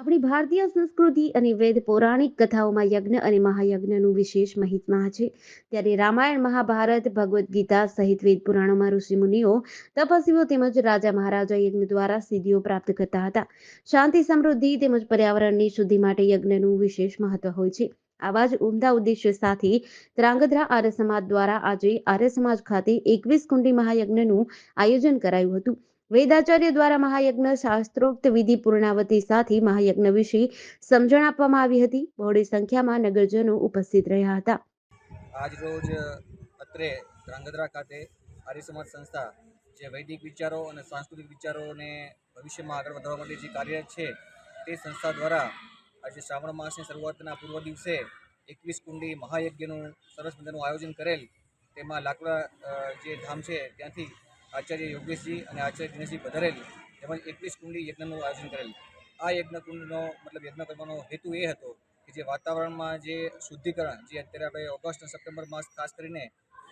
આપણી ભારતીય સંસ્કૃતિ અને વેદ પૌરાણિક કથાઓમાં યજ્ઞ અને મહાયજ્ઞનું વિશેષ મહિમા છે. ત્યારે રામાયણ, મહાભારત, ભગવદ્ ગીતા સહિત વેદ પુરાણોમાં ઋષિમુનિઓ, તપસ્વીઓ તેમજ રાજા મહારાજા યજ્ઞ દ્વારા સિદ્ધિઓ પ્રાપ્ત કરતા હતા. શાંતિ, સમૃદ્ધિ તેમજ પર્યાવરણની શુદ્ધિ માટે યજ્ઞનું વિશેષ મહત્વ હોય છે. આવા જ ઉમદા ઉદ્દેશ્ય સાથે ત્રાંગધ્રા આર્ય સમાજ દ્વારા આજે આર્ય સમાજ ખાતે એકવીસ કુંડી મહાયજ્ઞનું આયોજન કરાયું હતું. વેદાચાર્ય દ્વારા મહાયજ્ઞ શાસ્ત્રોક્ત વિધિ પૂર્ણાવતી સાથે મહાયજ્ઞ વિશે સમજણ આપવામાં આવી હતી. બહોળી સંખ્યામાં નગરજનો ઉપસ્થિત રહ્યા હતા. આજ રોજ અત્રે ધ્રાંગધ્રા ખાતે આર્ય સમાજ સંસ્થા જે વૈદિક વિચારો અને સાંસ્કૃતિક વિચારોને ભવિષ્યમાં આગળ વધારવા માટે જે કાર્યરત છે, તે સંસ્થા દ્વારા આજે શ્રાવણ માસની શરૂઆતના પૂર્વ દિવસે એકવીસ કુંડી મહાયજ્ઞનું સરસ મજાનું આયોજન કરેલ. તેમાં લાકડા જે ધામ છે, ત્યાંથી આચાર્ય યોગેશજી અને આચાર્ય દિનેશજી પધારેલી, તેમજ એકવીસ કુંડી યજ્ઞનું આયોજન કરેલું. આ યજ્ઞ કુંડનો મતલબ યજ્ઞ કરવાનો હેતુ એ હતો કે જે વાતાવરણમાં જે શુદ્ધિકરણ, જે અત્યારે આપણે ઓગસ્ટ અને સપ્ટેમ્બર માસ ખાસ કરીને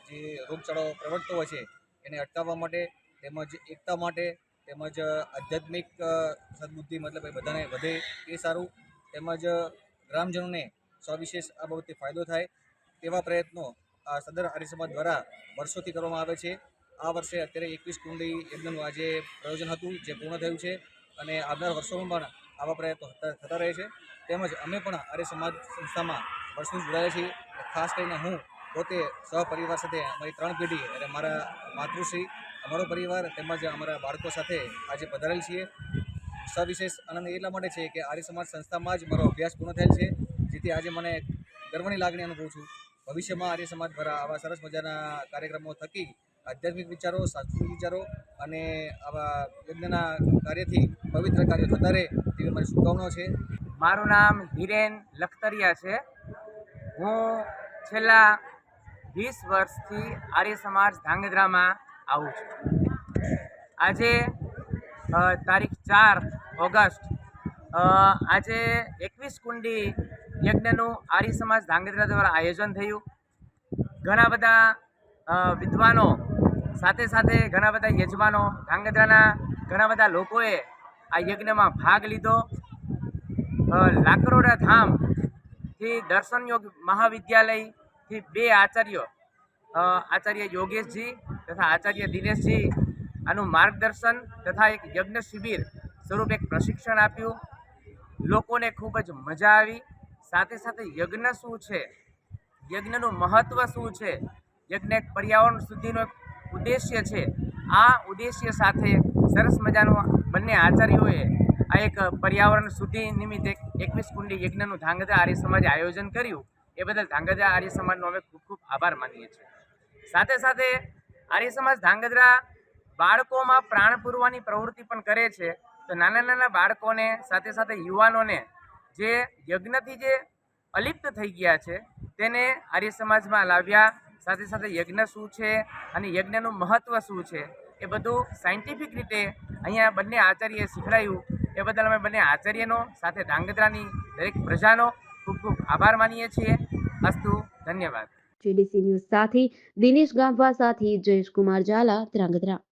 જે રોગચાળો પ્રવર્તતો હોય છે, એને અટકાવવા માટે તેમજ એકતા માટે તેમજ આધ્યાત્મિક સદબુદ્ધિ મતલબ એ બધાને વધે એ સારું. તેમજ ગ્રામજનોને સવિશેષ આ બાબતે ફાયદો થાય તેવા પ્રયત્નો આ સદર આર્ય સમાજ દ્વારા વર્ષોથી કરવામાં આવે છે. આ વર્ષે અત્યારે એકવીસ કુંડી યજ્ઞનું આજે પ્રયોજન હતું, જે પૂર્ણ થયું છે અને આવનાર વર્ષોમાં પણ આવા પ્રયત્નો થતા રહે છે. તેમજ અમે પણ આર્ય સમાજ સંસ્થામાં વર્ષોથી જોડાયા છીએ. ખાસ કરીને હું પોતે સહપરિવાર સાથે અમારી ત્રણ પેઢી અને મારા માતૃશ્રી, અમારો પરિવાર તેમજ અમારા બાળકો સાથે આજે પધારેલ છીએ. સવિશેષ આનંદ એટલા માટે છે કે આર્ય સમાજ સંસ્થામાં જ મારો અભ્યાસ પૂર્ણ થયેલ છે, જેથી આજે મને ગર્વની લાગણી અનુભવું છું. ભવિષ્યમાં આર્ય સમાજ દ્વારા આવા સરસ મજાના કાર્યક્રમો થકી આધ્યાત્મિક વિચારો, સાંસ્કૃતિક વિચારો અને આવા યજ્ઞના કાર્યથી પવિત્ર કાર્ય થતા રહે તેવી મારી શુભકામનાઓ છે. મારું નામ હિરેન લખતરિયા છે. હું છેલ્લા વીસ વર્ષથી આર્ય સમાજ ધાંગધ્રામાં આવું છું. આજે તારીખ ચાર ઓગસ્ટ આજે એકવીસ કુંડી યજ્ઞનું આર્ય સમાજ ધાંગધ્રા દ્વારા આયોજન થયું. ઘણા બધા વિદ્વાનો સાથે સાથે ઘણા બધા યજમાનો ધ્રાંગધ્રાના ઘણા બધા લોકોએ આ યજ્ઞમાં ભાગ લીધો. લાકરોડા ધામથી દર્શન યોગ મહાવિદ્યાલયથી બે આચાર્યો આચાર્ય યોગેશજી તથા આચાર્ય દિનેશજી આનું માર્ગદર્શન તથા એક યજ્ઞ શિબિર સ્વરૂપે એક પ્રશિક્ષણ આપ્યું. લોકોને ખૂબ જ મજા આવી. સાથે સાથે યજ્ઞ શું છે? યજ્ઞનું મહત્ત્વ શું છે? યજ્ઞ એક પર્યાવરણ સુધીનો એક ઉદ્દેશ્ય છે. આ ઉદ્દેશ્ય સાથે સરસ મજાનો બંને આચાર્યોએ આ એક પર્યાવરણ શુદ્ધિ નિમિત્તે એક એકવીસ કુંડી યજ્ઞનું ધાંગધ્રા આર્ય સમાજે આયોજન કર્યું. એ બદલ ધાંગધ્રા આર્ય સમાજનો અમે ખૂબ ખૂબ આભાર માનીએ છીએ. સાથે સાથે આર્ય સમાજ ધાંગધ્રા બાળકોમાં પ્રાણ પૂરવાની પ્રવૃત્તિ પણ કરે છે. તો નાના નાના બાળકોને સાથે સાથે યુવાનોને જે યજ્ઞથી જે અલિપ્ત થઈ ગયા છે, તેને આર્ય સમાજમાં લાવ્યા સાથે સાથે યજ્ઞ શું છે અને યજ્ઞનું મહત્ત્વ શું છે એ બધું સાયન્ટિફિક રીતે અહીંયા બંને આચાર્યએ શીખડાયું. એ બદલ અમે બંને આચાર્યનો સાથે ધાંગધ્રાની દરેક પ્રજાનો ખૂબ ખૂબ આભાર માનીએ છીએ. અસ્તુ, ધન્યવાદ. જીડીસી ન્યૂઝ સાથે દિનેશ ગામવા સાથે જયેશ કુમાર ઝાલા, ધ્રાંગધ્રા.